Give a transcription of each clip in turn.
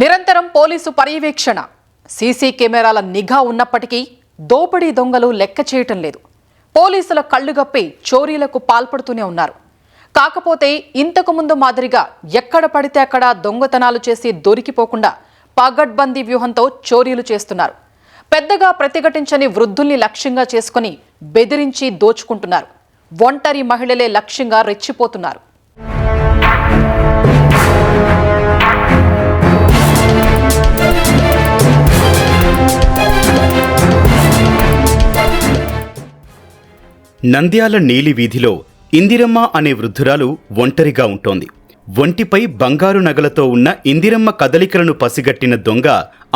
నిరంతరం పోలీసు పర్యవేక్షణ. సీసీ కెమెరాల నిఘా ఉన్నప్పటికీ దోపిడీ దొంగలు లెక్క చేయటం లేదు. పోలీసుల కళ్ళుగప్పి చోరీలకు పాల్పడుతూనే ఉన్నారు. కాకపోతే ఇంతకు ముందు మాదిరిగా ఎక్కడ పడితే అక్కడ దొంగతనాలు చేసి దొరికిపోకుండా పగడ్బందీ వ్యూహంతో చోరీలు చేస్తున్నారు. పెద్దగా ప్రతిఘటించని వృద్ధుల్ని లక్ష్యంగా చేసుకుని బెదిరించి దోచుకుంటున్నారు. ఒంటరి మహిళలే లక్ష్యంగా రెచ్చిపోతున్నారు. నంద్యాల నీలి వీధిలో ఇందిరమ్మ అనే వృద్ధురాలు ఒంటరిగా ఉంటోంది. ఒంటిపై బంగారు నగలతో ఉన్న ఇందిరమ్మ కదలికలను పసిగట్టిన దొంగ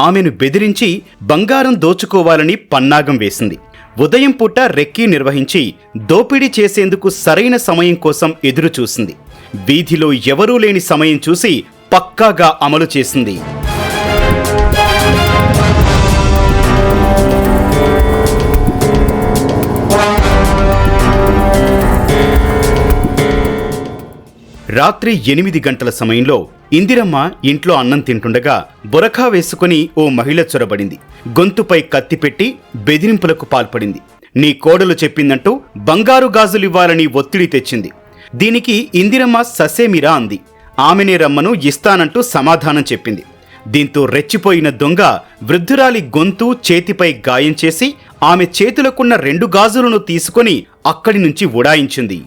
ఆమెను బెదిరించి బంగారం దోచుకోవాలని పన్నాగం వేసింది. ఉదయం పూట రెక్కీ నిర్వహించి దోపిడీ చేసేందుకు సరైన సమయం కోసం ఎదురుచూసింది. వీధిలో ఎవరూ లేని సమయం చూసి పక్కాగా అమలు చేసింది. రాత్రి ఎనిమిది గంటల సమయంలో ఇందిరమ్మ ఇంట్లో అన్నం తింటుండగా బురఖా వేసుకుని ఓ మహిళ చొరబడింది. గొంతుపై కత్తి పెట్టి బెదిరింపులకు పాల్పడింది. నీ కోడలు చెప్పిందంటూ బంగారు గాజులివ్వాలని ఒత్తిడి తెచ్చింది. దీనికి ఇందిరమ్మ ససేమిరా అంది. ఆమెనే రమ్మను ఇస్తానంటూ సమాధానం చెప్పింది. దీంతో రెచ్చిపోయిన దొంగ వృద్ధురాలి గొంతు చేతిపై గాయం చేసి ఆమె చేతులకున్న రెండు గాజులను తీసుకొని అక్కడి నుంచి ఉడాయించింది.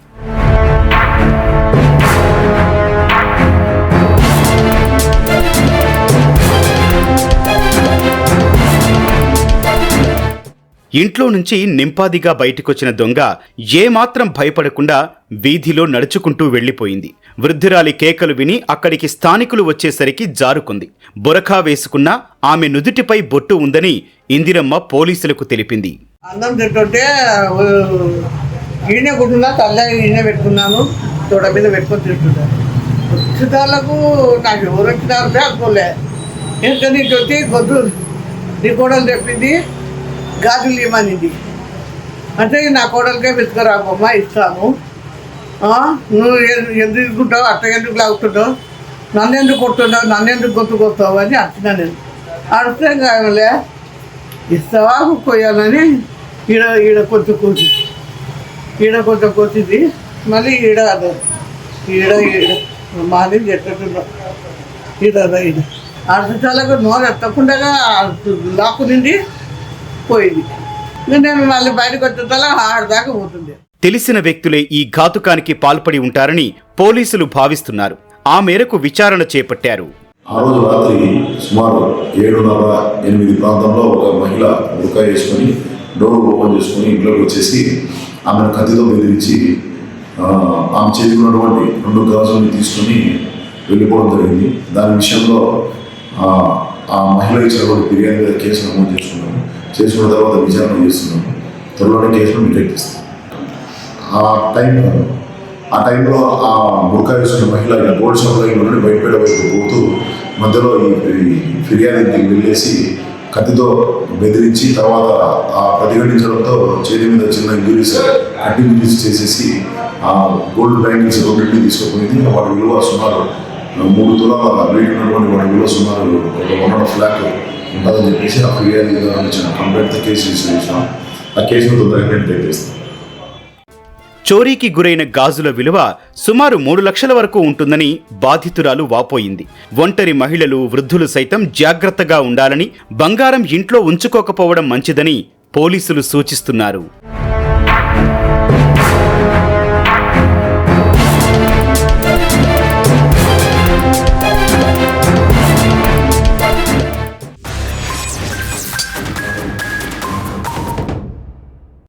ఇంట్లో నుంచి నింపాదిగా బయటకొచ్చిన దొంగ ఏమాత్రం భయపడకుండా వీధిలో నడుచుకుంటూ వెళ్ళిపోయింది. వృద్ధురాలి కేకలు విని అక్కడికి స్థానికులు వచ్చేసరికి జారుకుంది. బురఖా వేసుకున్న ఆమె నుదుటిపై బొట్టు ఉందని ఇందిరమ్మ పోలీసులకు తెలిపింది. అన్నం తింటుంటే ఈయనే తల్ల పెట్టుకున్నాను తోడ మీద పెట్టుకొని తింటున్నాను నాకు ఎవరు వచ్చినారు అనుకోలే ఎందుకని ఇటు వచ్చి గొద్దు నీ చెప్పింది గాజులు ఇవ్వమనింది అంటే నా కోడలకే వెతుకరా బొమ్మ ఇస్తాము. నువ్వు ఎందుకు తీసుకుంటావు? అట్ట ఎందుకు లాగుతుంటావు నన్ను ఎందుకు కొట్టున్నావు నన్ను ఎందుకు గొంతు అని అడిచినా నేను. అడిస్తే కావాలే ఇస్తావా కొయ్యాలని? ఈడ ఈడ కొంచెం కోసి ఈడ కొంచెం కోసింది మళ్ళీ ఈడ అదే. ఈడ ఈడ. మాది చెట్టున్నాం ఈడ అదే ఈడ. అర్థశాలకు నోరు ఎత్తకుండా లాక్కునింది. పోయింది. నేను మళ్ళీ బయటకు వచ్చేతలా ఆడదాకా పోతుంది తెలిసిన వ్యక్తులే ఈ ఘాతుకానికి పాల్పడి ఉంటారని పోలీసులు భావిస్తున్నారు. ఆ మేరకు విచారణ చేపట్టారు. ఆ రోజు రాత్రి సుమారు ఏడున్నర ఎనిమిది ప్రాంతంలో ఒక మహిళ బురకా వేసుకొని డోర్ ఓపెన్ చేసుకొని ఇంట్లోకి వచ్చేసి ఆమెను కత్తితో బెదిరించి ఆ, ఆమె చేతికి ఉన్నటువంటి రెండు గాజులను తీసుకొని వెళ్ళిపోవడం జరిగింది. దాని విషయంలో ఆ, ఆ మహిళ ఇచ్చినటువంటి ఫిర్యాదు మీద కేసు నమోదు చేసుకున్నాము. చేసుకున్న తర్వాత విచారణ చేస్తున్నాం. త్వరలోనే కేసును నిర్వహిస్తాం ఆ టైం ఆ టైంలో ఆ బుర్కా వేసుకున్న మహిళ ఇలా గోల్డ్ షాప్లో లైన్ నుండి బయటపేట వైపు పోతూ మధ్యలో ఈ ఈ ఫిర్యాదుకి వెళ్ళేసి కత్తితో బెదిరించి తర్వాత ఆ ప్రతిఘటించడంతో చేతి మీద చిన్న ఇంజురీస్ కట్టి ఇంజురీస్ చేసేసి ఆ గోల్డ్ బ్యాంగిల్స్ రెండింటిని తీసుకుపోయింది. వాటి విలువ సుమారు మూడు తులాల వెయిట్ ఉన్నటువంటి వాటి విలువ సుమారు ఒక వన్ అండ్ హాఫ్ ల్యాక్ ఉంటుందని చెప్పేసి ఆ ఫిర్యాదు ఇచ్చిన కంప్లైంట్ కేసు రిజిస్టర్ ఆ కేసును తొందరగా చోరీకి గురైన గాజుల విలువ సుమారు మూడు లక్షల వరకు ఉంటుందని బాధితురాలు వాపోయింది. ఒంటరి మహిళలు వృద్ధులు సైతం జాగ్రత్తగా ఉండాలని బంగారం ఇంట్లో ఉంచుకోకపోవడం మంచిదని పోలీసులు సూచిస్తున్నారు.